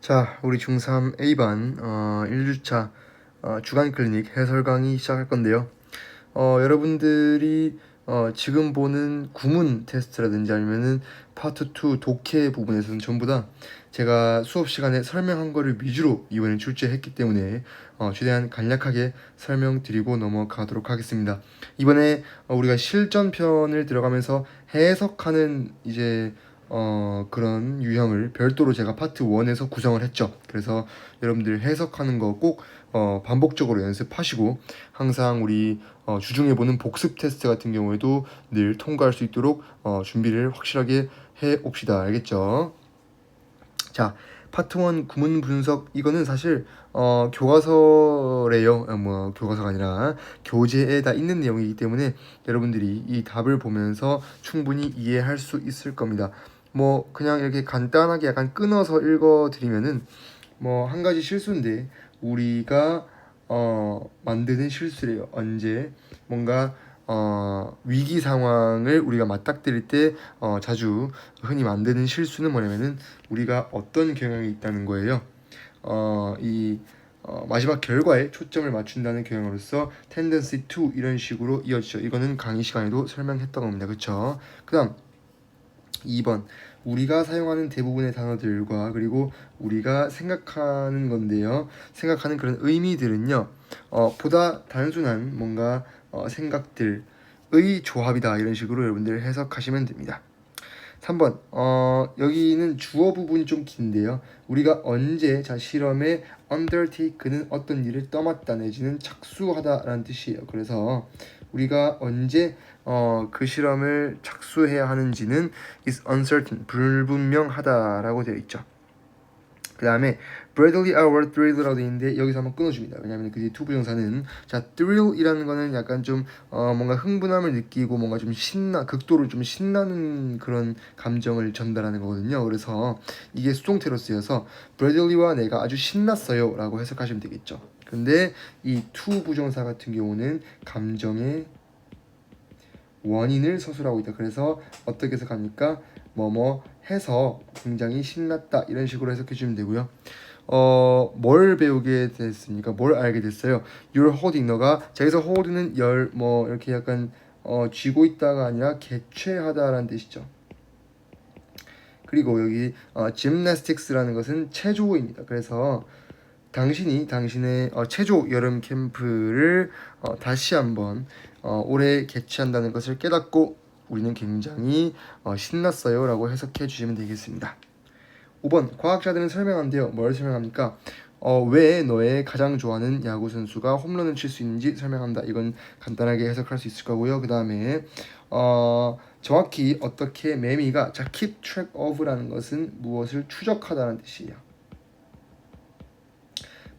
자, 우리 중3 A반 어, 1주차 어, 주간 클리닉 해설 강의 시작할 건데요. 어, 여러분들이 어, 지금 보는 구문 테스트라든지 아니면은 파트 2 독해 부분에서는 전부 다 제가 수업 시간에 설명한 거를 위주로 이번에 출제했기 때문에 어, 최대한 간략하게 설명드리고 넘어가도록 하겠습니다. 이번에 어, 우리가 실전편을 들어가면서 해석하는 이제 어, 그런 유형을 별도로 제가 파트 1에서 구성을 했죠. 그래서 여러분들 해석하는 거 꼭 어, 반복적으로 연습하시고 항상 우리 어, 주중에 보는 복습 테스트 같은 경우에도 늘 통과할 수 있도록 어, 준비를 확실하게 해 옵시다. 알겠죠? 자, 파트 1 구문 분석 이거는 사실 어, 교과서래요. 어, 뭐 교과서가 아니라 교재에 다 있는 내용이기 때문에 여러분들이 이 답을 보면서 충분히 이해할 수 있을 겁니다. 뭐 그냥 이렇게 간단하게 약간 끊어서 읽어 드리면은 뭐 한 가지 실수인데 우리가 어 만드는 실수래요. 언제 뭔가 어 위기 상황을 우리가 맞닥뜨릴 때 어 자주 흔히 만드는 실수는 뭐냐면은 우리가 어떤 경향이 있다는 거예요. 어이 어, 마지막 결과에 초점을 맞춘다는 경향으로서 tendency to 이런 식으로 이어지죠. 이거는 강의 시간에도 설명했던 겁니다. 그렇죠? 그다음 2번 우리가 사용하는 대부분의 단어들과 그리고 우리가 생각하는 건데요. 생각하는 그런 의미들은요. 어, 보다 단순한 뭔가 어, 생각들의 조합이다. 이런 식으로 여러분들 해석하시면 됩니다. 3번 어, 여기는 주어 부분이 좀 긴데요. 우리가 언제 자 실험에 undertake는 어떤 일을 떠맡다 내지는 착수하다라는 뜻이에요. 그래서 우리가 언제 어, 그 실험을 착수해야 하는지는 is uncertain 불분명하다라고 되어 있죠. 그 다음에 Bradley our thrill라고 되어 있는데 여기서 한번 끊어줍니다. 왜냐하면 그 뒤에 투부정사는 자 thrill이라는 거는 약간 좀 어, 뭔가 흥분함을 느끼고 뭔가 좀 신나 극도로 좀 신나는 그런 감정을 전달하는 거거든요. 그래서 이게 수동태로 쓰여서 Bradley와 내가 아주 신났어요라고 해석하시면 되겠죠. 근데 이 to 부정사 같은 경우는 감정의 원인을 서술하고 있다. 그래서 어떻게 해석합니까? 뭐뭐 해서 굉장히 신났다 이런 식으로 해석해 주면 되고요. 어, 뭘 배우게 됐습니까? 뭘 알게 됐어요? You're holding 너가 자 여기서 hold는 열 뭐 이렇게 약간 어, 쥐고 있다가 아니라 개최하다라는 뜻이죠. 그리고 여기 어, gymnastics라는 것은 체조입니다. 그래서 당신이 당신의 어, 체조 여름 캠프를 어, 다시 한번 어, 올해 개최한다는 것을 깨닫고 우리는 굉장히 어, 신났어요 라고 해석해 주시면 되겠습니다. 5번 과학자들은 설명한대요. 뭘 설명합니까? 어, 왜 너의 가장 좋아하는 야구 선수가 홈런을 칠 수 있는지 설명한다. 이건 간단하게 해석할 수 있을 거고요. 그 다음에 어, 정확히 어떻게 매미가 자 keep track of라는 것은 무엇을 추적하다는 뜻이에요.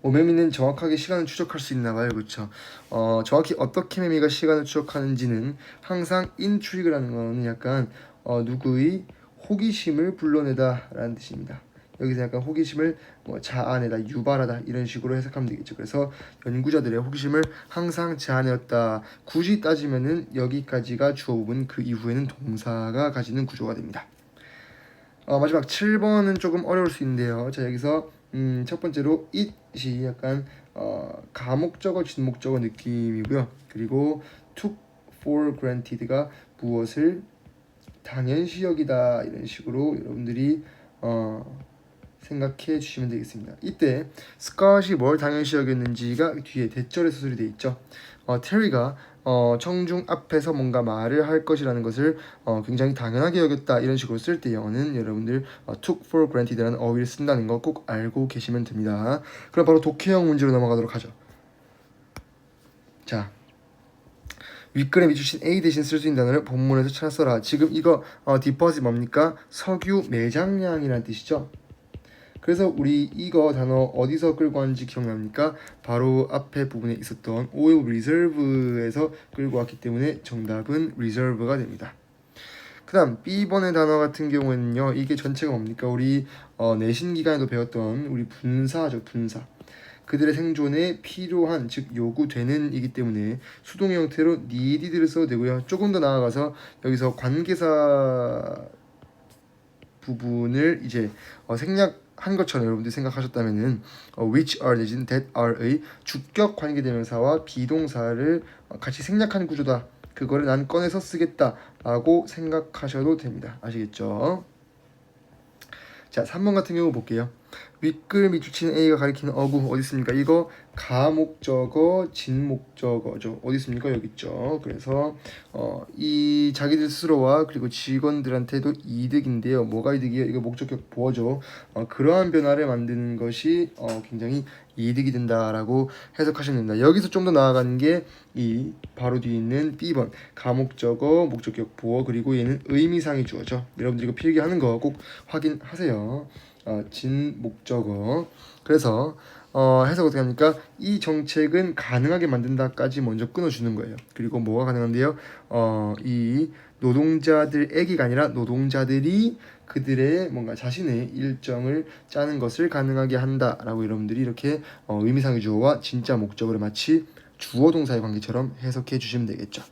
뭐 매미는 정확하게 시간을 추적할 수 있나 봐요. 그렇죠? 어, 정확히 어떻게 매미가 시간을 추적하는지는 항상 intrigue라는 거는 약간 어, 누구의 호기심을 불러내다 라는 뜻입니다. 여기서 약간 호기심을 뭐 자아내다, 유발하다 이런 식으로 해석하면 되겠죠. 그래서 연구자들의 호기심을 항상 자아내었다. 굳이 따지면은 여기까지가 주어 부분, 그 이후에는 동사가 가지는 구조가 됩니다. 어, 마지막 7번은 조금 어려울 수 있는데요. 자 여기서 음, 첫 번째로 it이 약간 어, 가목적어, 진목적어 느낌이고요. 그리고 took for granted가 무엇을 당연시 여기다 이런 식으로 여러분들이 어, 생각해 주시면 되겠습니다. 이때 스캇이 뭘 당연시 여겼는지가 뒤에 대절에 서술이 돼 있죠. 어, 테리가 어, 청중 앞에서 뭔가 말을 할 것이라는 것을 어, 굉장히 당연하게 여겼다 이런 식으로 쓸 때 영어는 여러분들 어, took for granted라는 어휘를 쓴다는 거 꼭 알고 계시면 됩니다. 그럼 바로 독해형 문제로 넘어가도록 하죠. 자, 윗글에 주신 A 대신 쓸 수 있는 단어를 본문에서 찾아 써라. 지금 이거 어, 디퍼짓 뭡니까? 석유 매장량이라는 뜻이죠. 그래서 우리 이거 단어 어디서 끌고 왔는지 기억납니까? 바로 앞에 부분에 있었던 oil reserve에서 끌고 왔기 때문에 정답은 reserve가 됩니다. 그 다음 B번의 단어 같은 경우에는요 이게 전체가 뭡니까 우리 어, 내신 기간에도 배웠던 우리 분사죠 분사 그들의 생존에 필요한 즉 요구되는 이기 때문에 수동 형태로 needed를 써도 되고요 조금 더 나아가서 여기서 관계사 부분을 이제 어, 생략 한 것처럼 여러분들이 생각하셨다면은 어, which are 내지는 that are의 주격 관계대명사와 비동사를 어, 같이 생략한 구조다. 그거를 난 꺼내서 쓰겠다라고 생각하셔도 됩니다. 아시겠죠? 자, 3번 같은 경우 볼게요. 윗글 밑줄치는 A가 가리키는 어구 어디 있습니까? 이거 가목적어, 진목적어죠. 어디 있습니까? 여기 있죠. 그래서 어, 이 자기들 스스로와 그리고 직원들한테도 이득인데요. 뭐가 이득이에요? 이거 목적격 보어죠. 어, 그러한 변화를 만드는 것이 어, 굉장히 이득이 된다라고 해석하시면 됩니다. 여기서 좀 더 나아가는 게 이 바로 뒤에 있는 B번 가목적어, 목적격 보어 그리고 얘는 의미상의 주어죠. 여러분들 이거 필기하는 거 꼭 확인하세요. 어, 진 목적어. 그래서 어, 해석 어떻게 합니까? 이 정책은 가능하게 만든다까지 먼저 끊어주는 거예요. 그리고 뭐가 가능한데요? 어, 이 노동자들에게가 아니라 노동자들이 그들의 뭔가 자신의 일정을 짜는 것을 가능하게 한다라고 여러분들이 이렇게 어, 의미상의 주어와 진짜 목적어를 마치 주어 동사의 관계처럼 해석해 주시면 되겠죠.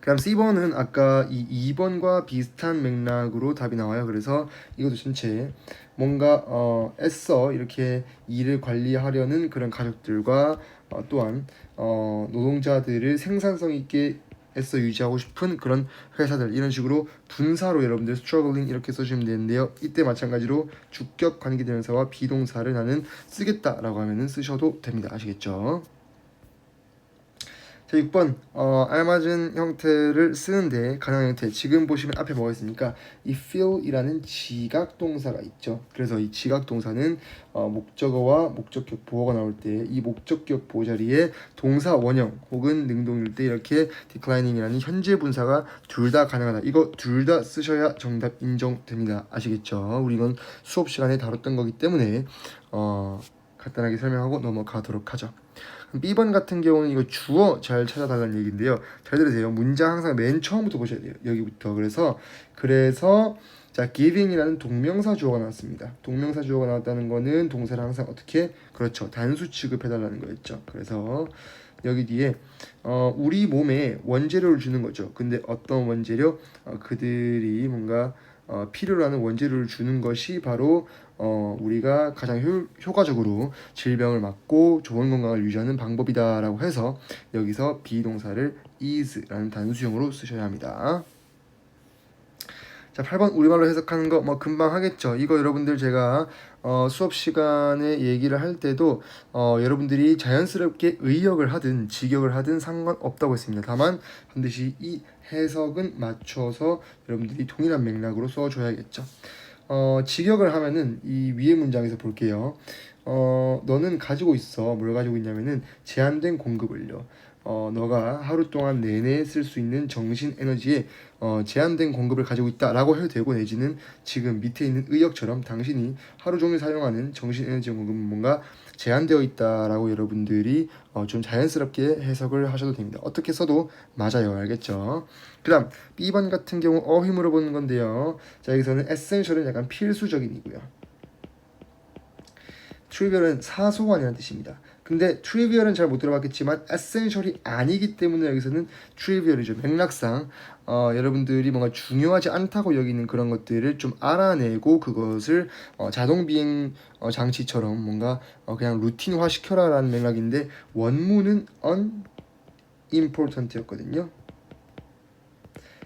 그다음 C번은 아까 이 2번과 비슷한 맥락으로 답이 나와요. 그래서 이것도 전체 뭔가 어, 애써 이렇게 일을 관리하려는 그런 가족들과 어, 또한 어, 노동자들을 생산성 있게 애써 유지하고 싶은 그런 회사들 이런 식으로 분사로 여러분들 struggling 이렇게 써주시면 되는데요. 이때 마찬가지로 주격 관계대명사와 비동사를 나는 쓰겠다라고 하면은 쓰셔도 됩니다. 아시겠죠? 자, 6번 어, 알맞은 형태를 쓰는데 가능한 형태 지금 보시면 앞에 뭐가 있습니까? 이 feel이라는 지각 동사가 있죠. 그래서 이 지각 동사는 어, 목적어와 목적격 보어가 나올 때 이 목적격 보어 자리에 동사 원형 혹은 능동일 때 이렇게 declining이라는 현재 분사가 둘 다 가능하다. 이거 둘 다 쓰셔야 정답 인정됩니다. 아시겠죠? 우리 이건 수업 시간에 다뤘던 거기 때문에 어, 간단하게 설명하고 넘어가도록 하죠. B번 같은 경우는 이거 주어 잘 찾아달라는 얘기인데요. 잘 들으세요. 문장 항상 맨 처음부터 보셔야 돼요. 여기부터. 그래서 그래서 자 giving이라는 동명사 주어가 나왔습니다. 동명사 주어가 나왔다는 거는 동사를 항상 어떻게 그렇죠. 단수 취급해달라는 거였죠. 그래서 여기 뒤에 어, 우리 몸에 원재료를 주는 거죠. 근데 어떤 원재료? 어, 그들이 뭔가 어, 필요로 하는 원재료를 주는 것이 바로 어, 우리가 가장 효, 효과적으로 질병을 막고 좋은 건강을 유지하는 방법이다라고 해서 여기서 비동사를 is라는 단수형으로 쓰셔야 합니다. 자, 8번 우리말로 해석하는 거 뭐 금방 하겠죠. 이거 여러분들 제가 어, 수업 시간에 얘기를 할 때도 어, 여러분들이 자연스럽게 의역을 하든 직역을 하든 상관없다고 했습니다. 다만 반드시 이 해석은 맞춰서 여러분들이 동일한 맥락으로 써줘야겠죠. 어, 직역을 하면은 이 위에 문장에서 볼게요. 어, 너는 가지고 있어. 뭘 가지고 있냐면은 제한된 공급을요. 어, 너가 하루 동안 내내 쓸 수 있는 정신 에너지에 어, 제한된 공급을 가지고 있다라고 해도 되고 내지는 지금 밑에 있는 의역처럼 당신이 하루 종일 사용하는 정신 에너지 공급은 뭔가 제한되어 있다라고 여러분들이 어, 좀 자연스럽게 해석을 하셔도 됩니다. 어떻게 써도 맞아요. 알겠죠? 그 다음 B번 같은 경우 어휘 물어 보는 건데요. 자 여기서는 essential은 약간 필수적인이고요. trivial은 사소한이라는 뜻입니다. 근데 trivial은 잘 못 들어봤겠지만 essential이 아니기 때문에 여기서는 trivial이죠. 맥락상 어, 여러분들이 뭔가 중요하지 않다고 여기는 그런 것들을 좀 알아내고 그것을 어, 자동 비행 어, 장치처럼 뭔가 어, 그냥 루틴화 시켜라라는 맥락인데 원문은 unimportant였거든요.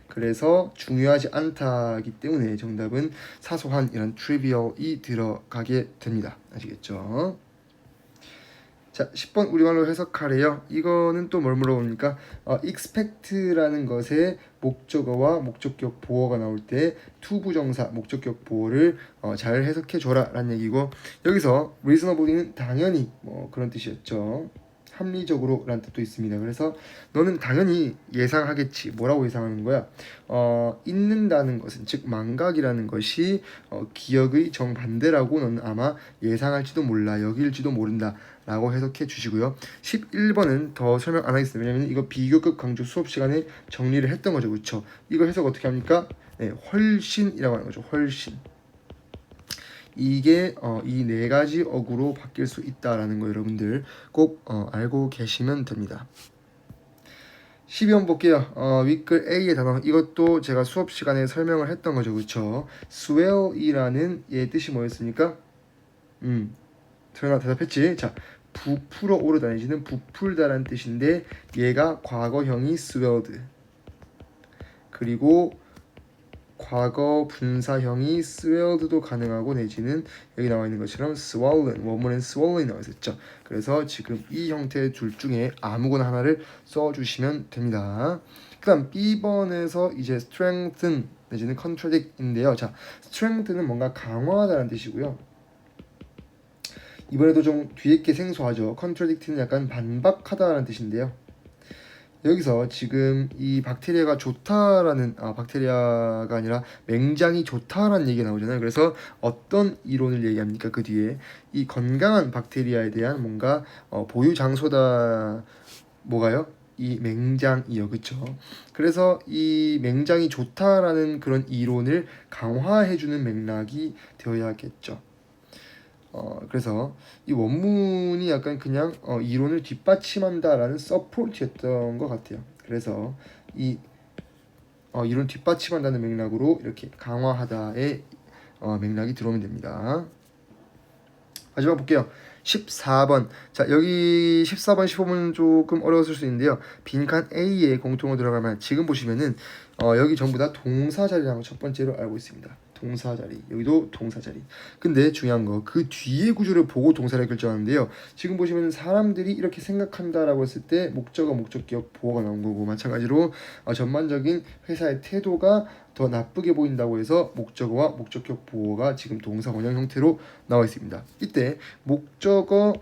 그래서 중요하지 않다기 때문에 정답은 사소한 이런 trivial이 들어가게 됩니다. 아시겠죠? 자, 10번 우리말로 해석하래요. 이거는 또 뭘 물어봅니까? 어, expect라는 것에 목적어와 목적격 보어가 나올 때 투부정사 목적격 보어를 어, 잘 해석해 줘라 라는 얘기고 여기서 reasonably는 당연히 뭐 그런 뜻이었죠. 합리적으로 라는 뜻도 있습니다. 그래서 너는 당연히 예상하겠지. 뭐라고 예상하는 거야? 어, 잊는다는 것은 즉 망각이라는 것이 어, 기억의 정반대라고 너는 아마 예상할지도 몰라. 여길지도 모른다. 라고 해석해 주시고요. 11번은 더 설명 안 하겠습니다. 왜냐면 이거 비교급 강조 수업 시간에 정리를 했던 거죠. 그렇죠? 이거 해석 어떻게 합니까? 네, 훨씬이라고 하는 거죠. 훨씬. 이게 어, 이 네 가지 어구로 바뀔 수 있다라는 거 여러분들 꼭 어, 알고 계시면 됩니다. 12번 볼게요. 어, 윗글 A의 단어 이것도 제가 수업 시간에 설명을 했던 거죠, 그렇죠? swell이라는 얘 뜻이 뭐였습니까? 음, 설마 대답했지? 자, 부풀어 오르다니지는 부풀다라는 뜻인데 얘가 과거형이 swelled. 그리고 과거 분사형이 swelled도 가능하고 내지는 여기 나와 있는 것처럼 swollen 원문엔 swollen 나와 있었죠. 그래서 지금 이 형태의 둘 중에 아무거나 하나를 써주시면 됩니다. 그다음 B번에서 이제 strengthen 내지는 contradict인데요. 자, strengthen은 뭔가 강화하다는 뜻이고요. 이번에도 좀 뒤에 게 생소하죠. contradict는 약간 반박하다라는 뜻인데요. 여기서 지금 이 박테리아가 좋다라는 아 박테리아가 아니라 맹장이 좋다라는 얘기가 나오잖아요. 그래서 어떤 이론을 얘기합니까? 그 뒤에 이 건강한 박테리아에 대한 뭔가 어, 보유 장소다 뭐가요? 이 맹장이요, 그쵸? 그래서 이 맹장이 좋다라는 그런 이론을 강화해주는 맥락이 되어야겠죠. 어, 그래서 이 원문이 약간 그냥 어, 이론을 뒷받침한다라는 서포트였던 것 같아요. 그래서 이 어, 이론 뒷받침한다는 맥락으로 이렇게 강화하다의 어, 맥락이 들어오면 됩니다. 마지막 볼게요. 14번. 자, 여기 14번, 15번 조금 어려웠을 수 있는데요. 빈칸 A에 공통으로 들어가면 지금 보시면은 어, 여기 전부 다 동사 자리라는 거첫 번째로 알고 있습니다. 동사 자리. 여기도 동사 자리. 근데 중요한 거 그 뒤에 구조를 보고 동사를 결정하는데요. 지금 보시면 사람들이 이렇게 생각한다라고 했을 때 목적어, 목적기억, 보어가 나온 거고 마찬가지로 어, 전반적인 회사의 태도가 더 나쁘게 보인다고 해서 목적어와 목적격 보어가 지금 동사 원형 형태로 나와 있습니다. 이때 목적어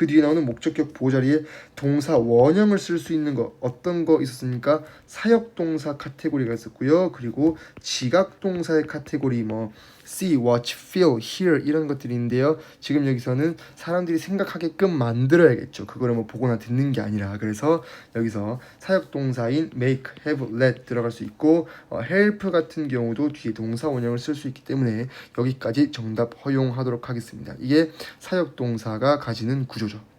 그 뒤에 나오는 목적격 보호 자리에 동사 원형을 쓸 수 있는 거 어떤 거 있었습니까? 사역 동사 카테고리가 있었고요. 그리고 지각 동사의 카테고리 뭐 see, watch, feel, hear 이런 것들인데요. 지금 여기서는 사람들이 생각하게끔 만들어야겠죠. 그거를 뭐 보거나 듣는 게 아니라 그래서 여기서 사역 동사인 make, have, let 들어갈 수 있고 어, help 같은 경우도 뒤에 동사 원형을 쓸 수 있기 때문에 여기까지 정답 허용하도록 하겠습니다. 이게 사역 동사가 가지는 구조죠.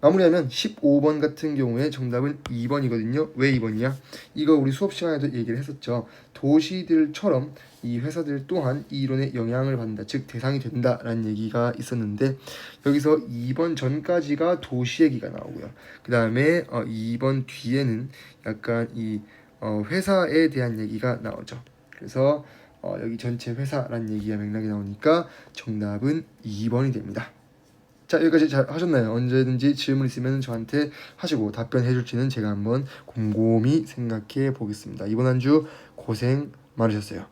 마무리하면 15번 같은 경우에 정답은 2번이거든요. 왜 2번이야? 이거 우리 수업 시간에도 얘기를 했었죠. 도시들처럼 이 회사들 또한 이 이론에 영향을 받는다. 즉 대상이 된다라는 얘기가 있었는데 여기서 2번 전까지가 도시 얘기가 나오고요. 그 다음에 어, 2번 뒤에는 약간 이 어, 회사에 대한 얘기가 나오죠. 그래서 어, 여기 전체 회사라는 얘기가 맥락이 나오니까 정답은 2번이 됩니다. 자 여기까지 잘 하셨나요? 언제든지 질문 있으면 저한테 하시고 답변해 줄지는 제가 한번 곰곰이 생각해 보겠습니다. 이번 한 주 고생 많으셨어요.